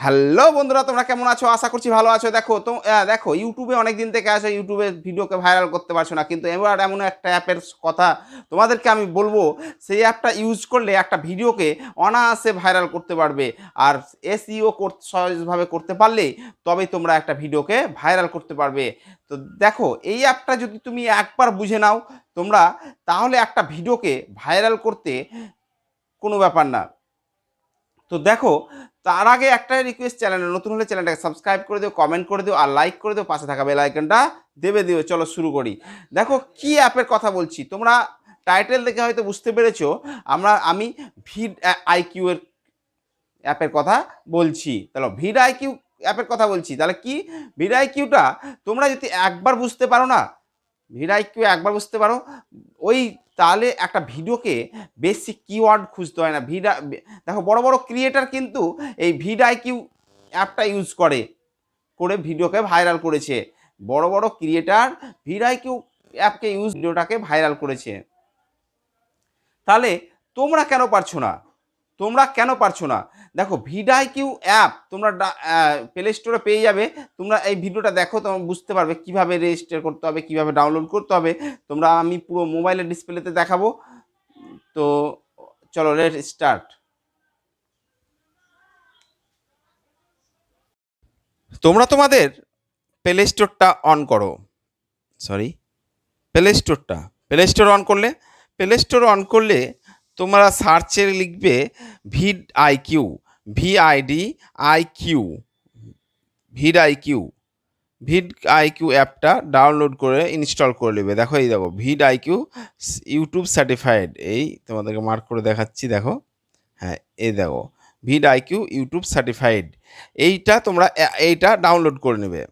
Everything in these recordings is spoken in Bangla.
হ্যালো বন্ধুরা, তোমরা কেমন আছো? আশা করছি ভালো আছো। দেখো, তো দেখো ইউটিউবে অনেক দিন থেকে আছো ইউটিউবে ভিডিওকে ভাইরাল করতে পারছ না, কিন্তু এবার এমন একটা অ্যাপের কথা তোমাদেরকে আমি বলব, সেই অ্যাপটা ইউজ করলে একটা ভিডিওকে অনায়াসে ভাইরাল করতে পারবে। আর এসইও সহজভাবে করতে পারলে তবেই তোমরা একটা ভিডিওকে ভাইরাল করতে পারবে। তো দেখো, এই অ্যাপটা যদি তুমি একবার বুঝে নাও, তোমরা তাহলে একটা ভিডিওকে ভাইরাল করতে কোনো ব্যাপার না। তো দেখো, তার আগে একটা রিকোয়েস্ট চ্যানেলে নতুন হলে চ্যানেলটাকে সাবস্ক্রাইব করে দিও কমেন্ট করে দিও, আর লাইক করে দিও, পাশে থাকা বেল আইকনটা দেবে দিও। চলো শুরু করি। দেখো, কি অ্যাপের কথা বলছি? তোমরা টাইটেল দেখে হয়তো বুঝতে পেরেছ, আমরা, আমি ভিড আইকিউ এর অ্যাপের কথা বলছি। তাহলে ভিড আইকিউ অ্যাপের কথা বলছি। তাহলে কি? ভিড আইকিউটা তোমরা যদি একবার বুঝতে পারো না ভিড আইকিউ একবার বুঝতে পারো, ওই তাহলে একটা ভিডিওকে বেশি কিওয়ার্ড খুঁজতে হয় না। ভিডা, দেখো বড় বড় ক্রিয়েটার কিন্তু এই ভিড কিউ অ্যাপটা ইউজ করে করে ভিডিওকে ভাইরাল করেছে। বড় বড় ক্রিয়েটার ভিড কিউ অ্যাপকে ইউজ ভিডিওটাকে ভাইরাল করেছে। তাহলে তোমরা কেন পারছ না? তোমরা কেন পারছ না? দেখো ভিডাই কিউ অ্যাপ তোমরা প্লে স্টোরে পেয়ে যাবে। তোমরা এই ভিডিওটা দেখো, তোমরা বুঝতে পারবে কীভাবে রেজিস্টার করতে হবে, কীভাবে ডাউনলোড করতে হবে। তোমরা, আমি পুরো মোবাইলের ডিসপ্লেতে দেখাবো। তো, চলো লেট স্টার্ট তোমরা তোমাদের প্লে স্টোরটা অন করো। সরি প্লে স্টোরটা প্লে স্টোর অন করলে প্লে স্টোর অন করলে তোমরা সার্চে লিখবে vid I Q V I Q vid I Q vid I Q অ্যাপটা ডাউনলোড করে ইনস্টল করে নেবে। দেখো এই দেখো vid I Q YouTube certified এই তোমাদেরকে মার্ক করে দেখাচ্ছি, দেখো। হ্যাঁ এই দেখো vid I Q YouTube certified এইটা তোমরা, এইটা ডাউনলোড করে নেবে।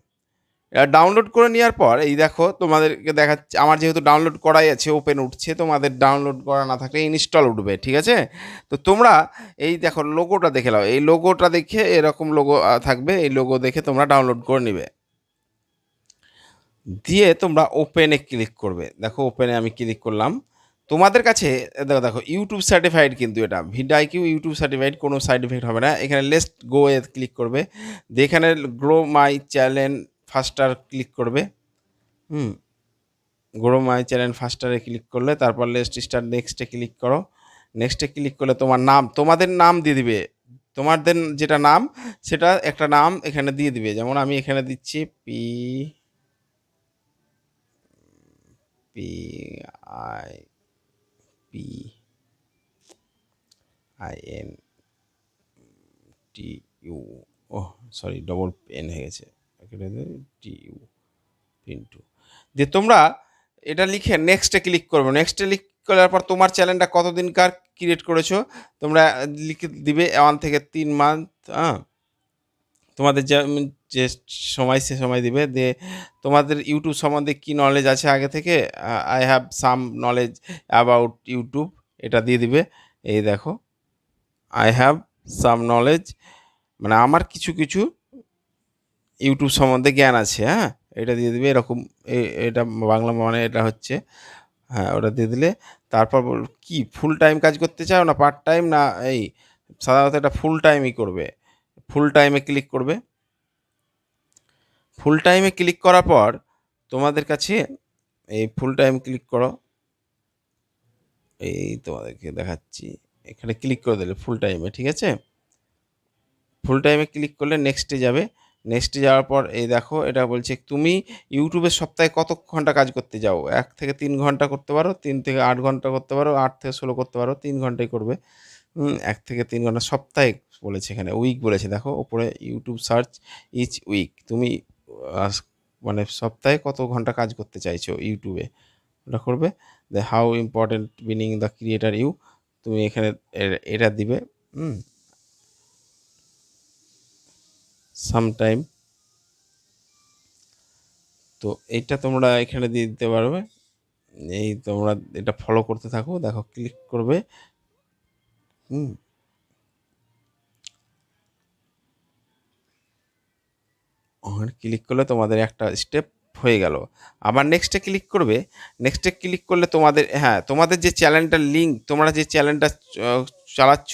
ডাউনলোড করে নেওয়ার পর, এই দেখো তোমাদেরকে দেখাচ্ছে, আমার যেহেতু ডাউনলোড করাই আছে ওপেন উঠছে, তোমাদের ডাউনলোড করা না থাকলে ইনস্টল উঠবে, ঠিক আছে? তো তোমরা এই দেখো লোগোটা দেখে নাও, এই লোগোটা দেখে এরকম লোগো থাকবে, এই লোগো দেখে তোমরা ডাউনলোড করে নেবে। দিয়ে তোমরা ওপেনে ক্লিক করবে, দেখো ওপেনে আমি ক্লিক করলাম। তোমাদের কাছে, দেখো দেখো ইউটিউব সার্টিফাইড কিন্তু এটা ভিডাই কিউ ইউটিউব সার্টিফাইড কোনো এফেক্ট হবে না, এখানে লেস্ট গো এ ক্লিক করবে। দিয়ে এখানে grow my channel faster click করবে। হুম গ্রো মাই চ্যানেল ফাস্টারে ক্লিক করলে, তারপর লেস্ট স্টার নেক্সটে ক্লিক করো। নেক্সটে ক্লিক করলে তোমার নাম, তোমাদের নাম দিয়ে দিবে। তোমাদের যেটা নাম, সেটা একটা নাম এখানে দিয়ে দিবে। যেমন আমি এখানে দিচ্ছি P P I P I N T U O sorry double N হয়ে গেছে। এখানে টি ইউ পিন্টু দিয়ে তোমরা এটা লিখে নেক্সটে ক্লিক করবে। নেক্সটে ক্লিক করার পর তোমার চ্যানেলটা কতদিনকার ক্রিয়েট করেছ? তোমরা লিখে দিবে ওয়ান থেকে তিন মান্থ হ্যাঁ। তোমাদের যে সময় সে সময় দিবে। দিয়ে তোমাদের ইউটিউব সম্বন্ধে কী নলেজ আছে আগে থেকে? I have some knowledge about YouTube এটা দিয়ে দিবে। এই দেখো। আই হ্যাভ সাম নলেজ মানে আমার কিছু কিছু ইউটিউব সম্বন্ধে জ্ঞান আছে হ্যাঁ? এটা দিয়ে দিবে, এরকম এটা বাংলা মানে এটা হচ্ছে হ্যাঁ ওটা দিয়ে দিলে তারপর বল, কি ফুল টাইম কাজ করতে চাও না পার্ট টাইম না এই, সাধারণত এটা ফুল টাইমই করবে ফুল টাইমে ক্লিক করবে। ফুল টাইমে ক্লিক করার পর তোমাদের কাছে এই ফুল টাইম ক্লিক করো, এই তোমাদেরকে দেখাচ্ছি, এখানে ক্লিক করে দিলে ফুল টাইমে ঠিক আছে? ফুল টাইমে ক্লিক করলে নেক্সটে যাবে নেক্সটে যাওয়ার পর, এই দেখো, এটা বলছে, তুমি ইউটিউবে সপ্তাহে কত ঘণ্টা কাজ করতে যাও? এক থেকে তিন ঘণ্টা করতে পারো, তিন থেকে আট ঘণ্টা করতে পারো, আট থেকে ষোলো করতে পারো, তিন ঘন্টাই করবে। এক থেকে তিন ঘণ্টা, সপ্তাহে বলেছে এখানে উইক বলেছে, দেখো, ওপরে ইউটিউব সার্চ ইচ উইক তুমি মানে সপ্তাহে কত ঘণ্টা কাজ করতে চাইছো ইউটিউবে ওটা করবে the how important being the creator you তুমি এখানে এটা দিবে, হুম। সামটাইম তো এইটা তোমরা এখানে দিয়ে দিতে পারবে। এই তোমরা এটা ফলো করতে থাকো, দেখো ক্লিক করবে। হুম। ওখানে ক্লিক করলে তোমাদের একটা স্টেপ হয়ে গেল। আবার নেক্সটে ক্লিক করবে। নেক্সটে ক্লিক করলে তোমাদের হ্যাঁ তোমাদের যে চ্যানেলটার লিঙ্ক তোমরা যে চ্যানেলটা চালাচ্ছ,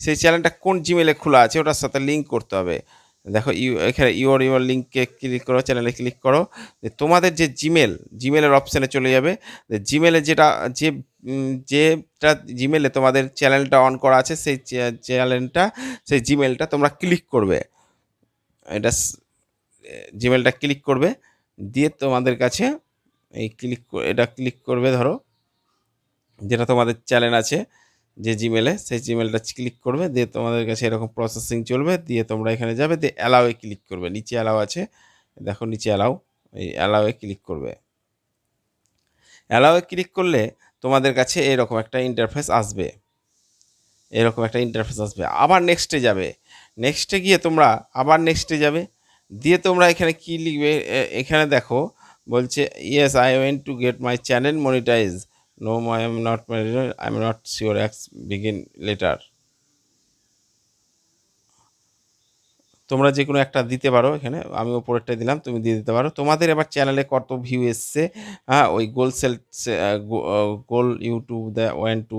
সেই চ্যানেলটা কোন জিমেলে খোলা আছে, ওটার সাথে লিঙ্ক করতে হবে। দেখো ইউ এখানে ইউর ইউর লিঙ্কে ক্লিক করো চ্যানেলে ক্লিক করো। তোমাদের যে জিমেল জিমেলের অপশানে চলে যাবে। জিমেলে যেটা, যে যেটা জিমেলে তোমাদের চ্যানেলটা অন করা আছে, সেই চ্যানেলটা সেই জিমেলটা তোমরা ক্লিক করবে। এটা জিমেলটা ক্লিক করবে। দিয়ে তোমাদের কাছে এই ক্লিক এটা ক্লিক করবে, ধরো। যেটা তোমাদের চ্যানেল আছে। যে জিমেলে সেই জিমেলটা ক্লিক করবে, দিয়ে তোমাদের কাছে এরকম প্রসেসিং চলবে, দিয়ে তোমরা এখানে যাবে, দিয়ে অ্যালাউয়ে ক্লিক করবে। নিচে অ্যালাউ আছে, দেখো নিচে অ্যালাউ এই অ্যালাউয়ে ক্লিক করবে। অ্যালাউয়ে ক্লিক করলে তোমাদের কাছে এরকম একটা ইন্টারফেস আসবে। এরকম একটা ইন্টারফেস আসবে। আবার নেক্সটে যাবে। নেক্সটে গিয়ে তোমরা আবার নেক্সটে যাবে, দিয়ে তোমরা এখানে কি লিখবে? এখানে দেখো, বলছে yes I went to get my channel monetize no I am not I am not sure অ্যাক্স begin later তোমরা যে কোনো একটা দিতে পারো এখানে। আমি ওপরেরটা দিলাম, তুমি দিয়ে দিতে পারো। তোমাদের এবার চ্যানেলে কত ভিউ এসছে হ্যাঁ? ওই goal sell goal YouTube the one to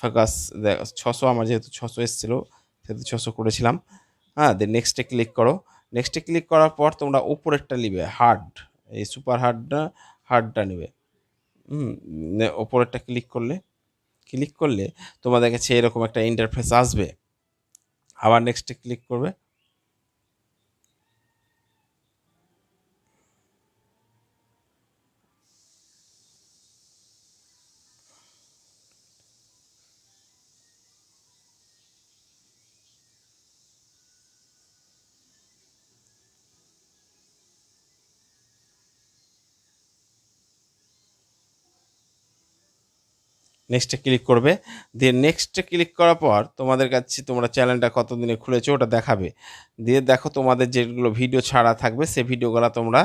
focus ছশো আমার যেহেতু ছশো এসেছিল, সেহেতু ছশো করেছিলাম। হ্যাঁ দে নেক্সটে ক্লিক করো। নেক্সটে ক্লিক করার পর তোমরা উপরেরটা নিবে হার্ড এই সুপার হার্ডটা হার্ডটা নেবে। ওপরেরটা ক্লিক করলে ক্লিক করলে তোমাদের কাছে এরকম একটা ইন্টারফেস আসবে। আবার নেক্সটে ক্লিক করবে। নেক্সটে ক্লিক করবে। দিয়ে নেক্সটে ক্লিক করার পর তোমাদের কাছে তোমরা চ্যানেলটা কতদিনে খুলেছো ওটা দেখাবে। দিয়ে দেখো তোমাদের যেগুলো ভিডিও ছাড়া থাকবে, সেই ভিডিওগুলো তোমরা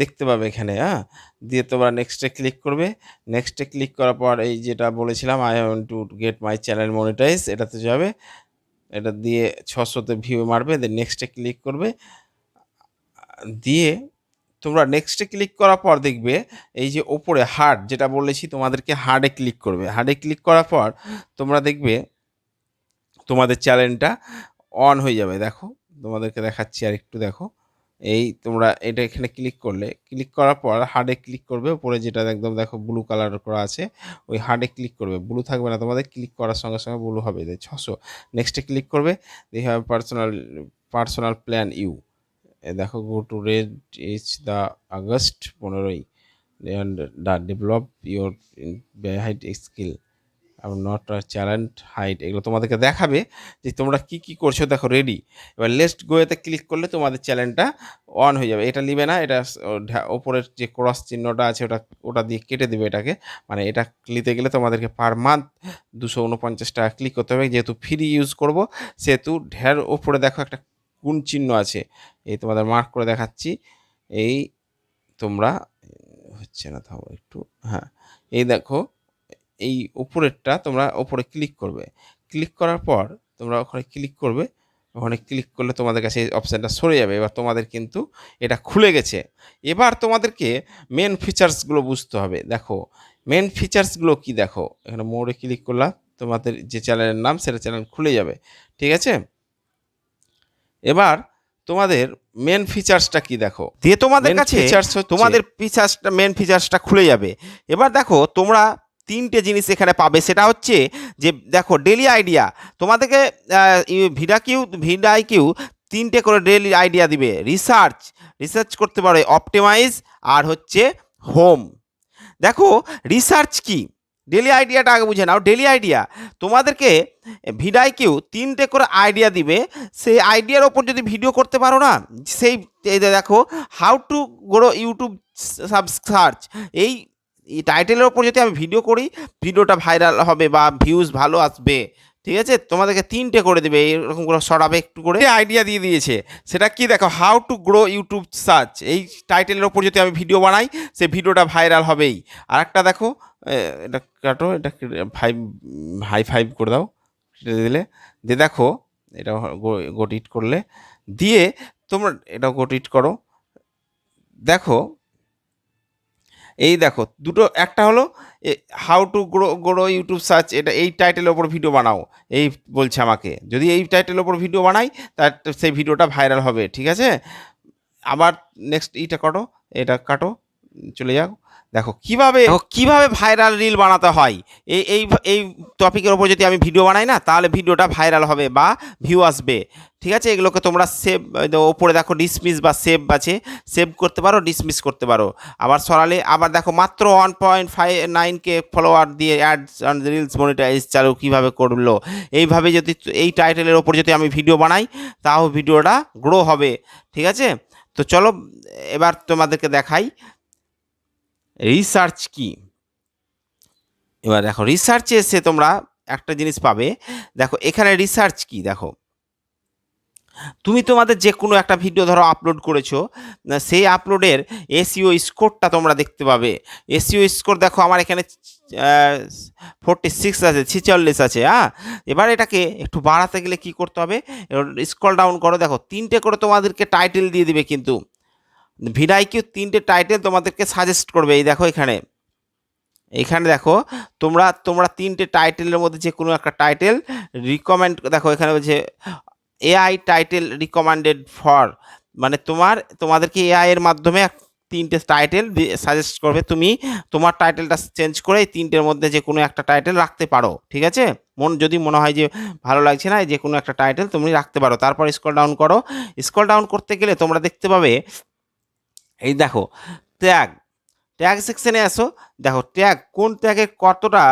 দেখতে পাবে এখানে হ্যাঁ? দিয়ে তোমরা নেক্সটে ক্লিক করবে। নেক্সটে ক্লিক করার পর এই যেটা বলেছিলাম I want to get my channel monetize এটাতে যাবে। এটা দিয়ে ছশোতে ভিউ মারবে দিয়ে নেক্সটে ক্লিক করবে। দিয়ে তোমরা নেক্সটে ক্লিক করার পর দেখবে, এই যে ওপরে হার্ড যেটা বলেছি তোমাদেরকে হার্ডে ক্লিক করবে। হার্ডে ক্লিক করার পর তোমরা দেখবে, তোমাদের চ্যানেলটা অন হয়ে যাবে। দেখো, তোমাদেরকে দেখাচ্ছি আর একটু দেখো। এই তোমরা এটা এখানে ক্লিক করলে ক্লিক করার পর হার্ডে ক্লিক করবে। উপরে যেটা একদম দেখো ব্লু কালার করা আছে, ওই হার্ডে ক্লিক করবে। ব্লু থাকবে না তোমাদের ক্লিক করার সঙ্গে সঙ্গে ব্লু হবে। ছশো। নেক্সটে ক্লিক করবে দিয়ে have personal personal plan you দেখো go to red is the August পনেরোই the develop your height skill R not challenge height এগুলো তোমাদেরকে দেখাবে যে তোমরা কি কি করছ, দেখো রেডি এবার লেস্ট গোয়েতে ক্লিক করলে তোমাদের চ্যানেলটা অন হয়ে যাবে, এটা নিবে না, এটা ওপরের যে ক্রস চিহ্নটা আছে, ওটা ওটা দিয়ে কেটে দেবে এটাকে মানে এটা নিতে গেলে তোমাদেরকে পার মান্থ দুশো উনপঞ্চাশ টাকা ক্লিক করতে হবে, যেহেতু ফ্রি ইউজ করব, সেহেতু ঢের ওপরে দেখো একটা গুণ চিহ্ন আছে। এই তোমাদের মার্ক করে দেখাচ্ছি। এই তোমরা, হচ্ছে না, থামো একটু হ্যাঁ। এই দেখো, এই উপরেরটা তোমরা ওপরে ক্লিক করবে। ক্লিক করার পর তোমরা ওখানে ক্লিক করবে। ওখানে ক্লিক করলে তোমাদের কাছে এই অপশানটা সরে যাবে। এবার তোমাদের কিন্তু এটা খুলে গেছে। এবার তোমাদেরকে মেন ফিচার্সগুলো বুঝতে হবে। দেখো মেন ফিচার্সগুলো কি দেখো? এখানে মোড়ে ক্লিক করলাম তোমাদের যে চ্যানেলের নাম, সেটা চ্যানেল খুলে যাবে। ঠিক আছে? এবার তোমাদের মেন ফিচার্সটা কি দেখো? দিয়ে তোমাদের কাছে তোমাদের ফিচার্সটা মেন ফিচার্সটা খুলে যাবে। এবার দেখো তোমরা তিনটে জিনিস এখানে পাবে। সেটা হচ্ছে যে দেখো ডেলি আইডিয়া তোমাদেরকে ভিডা কিউ ভিডা কিউ তিনটে করে ডেলি আইডিয়া দিবে। রিসার্চ রিসার্চ করতে পারো অপটিমাইজ আর হচ্ছে হোম দেখো রিসার্চ কি? ডেলি আইডিয়াটা আগে বুঝে নাও। ডেলি আইডিয়া তোমাদেরকে ভিডাই কেউ তিনটে করে আইডিয়া দিবে। সেই আইডিয়ার ওপর যদি ভিডিও করতে পারো না, সেই দেখো how to grow YouTube search এই টাইটেলের ওপর যদি আমি ভিডিও করি, ভিডিওটা ভাইরাল হবে বা ভিউজ ভালো আসবে। ঠিক আছে? তোমাদেরকে তিনটে করে দেবে, এরকম করে সরাবে একটু করে। আইডিয়া দিয়ে দিয়েছে। সেটা কি দেখো? How to grow YouTube search এই টাইটেলের ওপর যদি আমি ভিডিও বানাই, সে ভিডিওটা ভাইরাল হবেই। আর একটা দেখো এটা কাটো, এটা ফাইভ হাই ফাইভ করে দাও। সেটা দিলে, দিয়ে দেখো এটা গোটিট করলে। দিয়ে তোমরা এটা গোটিট করো। দেখো এই দেখো, দুটো, একটা হলো how to grow grow YouTube search এটা এই টাইটেলের ওপর ভিডিও বানাও, এই বলছে আমাকে। যদি এই টাইটেলের ওপর ভিডিও বানাই, তার, সেই ভিডিওটা ভাইরাল হবে, ঠিক আছে? আবার নেক্সট এইটা কাটো, এটা কাটো, চলে যাও। দেখো কীভাবে কীভাবে ভাইরাল রিল বানাতে হয়? এই এই এই টপিকের ওপর যদি আমি ভিডিও বানাই না তাহলে ভিডিওটা ভাইরাল হবে বা ভিউ আসবে। ঠিক আছে? এগুলোকে তোমরা সেভ ওপরে দেখো ডিসমিস বা সেভ আছে। সেভ করতে পারো ডিসমিস করতে পারো। আবার সরালে আবার দেখো মাত্র one point five nine K follower দিয়ে অ্যাডস অ্যান্ড রিলস মনিটাইজ চালু কীভাবে করল? এইভাবে যদি এই টাইটেলের ওপর যদি আমি ভিডিও বানাই তাও ভিডিওটা গ্রো হবে। ঠিক আছে? তো চলো এবার তোমাদেরকে দেখাই। রিসার্চ কি? এবার দেখো রিসার্চে এসে তোমরা একটা জিনিস পাবে। দেখো, এখানে রিসার্চ কি? দেখো, তুমি তোমাদের যে কোনো একটা ভিডিও ধরো আপলোড করেছ সেই আপলোডের এসিও স্কোরটা তোমরা দেখতে পাবে। এসিও স্কোর দেখো, আমার এখানে ফোরটি সিক্স আছে, ছিচল্লিশ আছে হ্যাঁ? এবার এটাকে একটু বাড়াতে গেলে কি করতে হবে? স্কল ডাউন করো, দেখো, তিনটে করে তোমাদেরকে টাইটেল দিয়ে দিবে কিন্তু। ভিডাইকিউ তিনটে টাইটেল তোমাদেরকে সাজেস্ট করবে, এই দেখো এখানে। এখানে দেখো, তোমরা তোমরা তিনটে টাইটেলের মধ্যে যে কোনো একটা টাইটেল রিকমেন্ড দেখো এখানে বলছে এআই টাইটেল রিকমেন্ডেড ফর মানে তোমার, তোমাদেরকে এআই এর মাধ্যমে তিনটে টাইটেল সাজেস্ট করবে, তুমি তোমার টাইটেলটা চেঞ্জ করে তিনটের মধ্যে যে কোনো একটা টাইটেল রাখতে পারো, ঠিক আছে? মন, যদি মনে হয় যে ভালো লাগছে না যে কোনো একটা টাইটেল তুমি রাখতে পারো। তারপর স্ক্রল ডাউন করো। স্ক্রল ডাউন করতে গেলে তোমরা দেখতে পাবে এই দেখো, ট্যাগ ট্যাগ সেকশনে আসো। দেখো, ট্যাগ, কোন ট্যাগে কতটা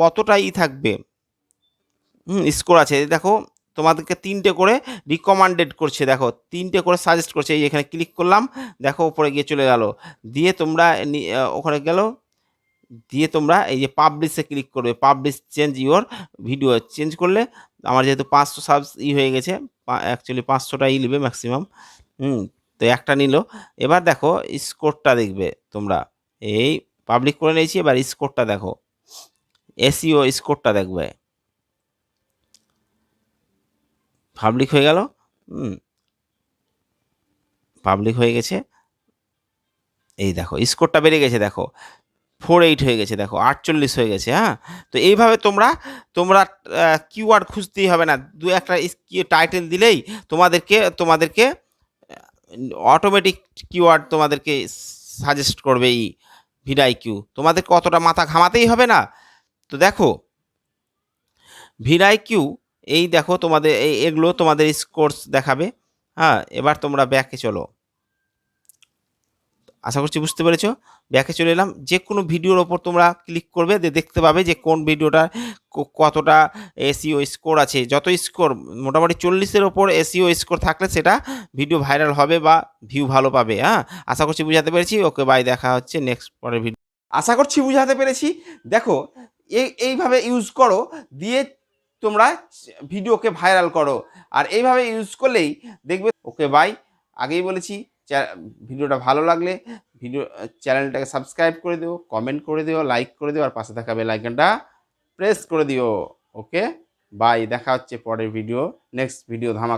কতটা ই থাকবে? হুম স্কোর আছে। দেখো, তোমাদেরকে তিনটে করে রিকমান্ডেড করছে। দেখো, তিনটে করে সাজেস্ট করছে। এই এখানে ক্লিক করলাম, দেখো ওপরে গিয়ে চলে গেল। দিয়ে তোমরা ওখানে গেল। দিয়ে তোমরা এই যে পাবলিশে ক্লিক করবে। Publish change your video change করলে আমার যেহেতু পাঁচশো সাবস ই হয়ে গেছে অ্যাকচুয়ালি পাঁচশোটা ই নেবে ম্যাক্সিমাম হুম তো একটা নিল। এবার দেখো স্কোরটা দেখবে তোমরা। এই পাবলিক করে নিয়েছি, এবার স্কোরটা দেখো। এসিও স্কোরটা দেখবে। পাবলিক হয়ে গেল। পাবলিক হয়ে গেছে। এই দেখো স্কোরটা বেড়ে গেছে, দেখো। ফোর এইট হয়ে গেছে, দেখো। আটচল্লিশ হয়ে গেছে হ্যাঁ? তো এইভাবে তোমরা তোমরা কিওয়ার্ড খুঁজতেই হবে না। দু একটা টাইটেল দিলেই তোমাদেরকে তোমাদেরকে অটোমেটিক কিওয়ার্ড তোমাদেরকে সাজেস্ট করবে এই ভিডাই কিউ তোমাদেরকে অতটা মাথা ঘামাতেই হবে না? তো দেখো ভিডাই কিউ এই দেখো তোমাদের, এই এগুলো তোমাদের স্কোর্স দেখাবে। হ্যাঁ এবার তোমরা ব্যাকে চলো। আশা করছি বুঝতে পেরেছ। ব্যাকে চলে এলাম। যে কোনো ভিডিওর ওপর তোমরা ক্লিক করবে দেখতে পাবে যে কোন ভিডিওটা ক- কতটা এসিও স্কোর আছে। যত স্কোর মোটামুটি চল্লিশের ওপর এসিও স্কোর থাকলে সেটা ভিডিও ভাইরাল হবে বা ভিউ ভালো পাবে হ্যাঁ? আশা করছি বুঝাতে পেরেছি। ওকে বাই দেখা হচ্ছে নেক্সট পরের ভিডিও আশা করছি বুঝাতে পেরেছি। দেখো, এই, এইভাবে ইউজ করো, দিয়ে তোমরা ভিডিওকে ভাইরাল করো। আর এইভাবে ইউজ করলেই দেখবে ওকে বাই আগেই বলেছি। ভিডিওটা ভালো লাগলে ভিডিও চ্যানেলটাকে সাবস্ক্রাইব করে দিও কমেন্ট করে দিও লাইক করে দিও, আর পাশে থাকা বেল প্রেস করে দিও। ওকে বাই দেখা হচ্ছে পরের ভিডিও নেক্সট ভিডিও ধামা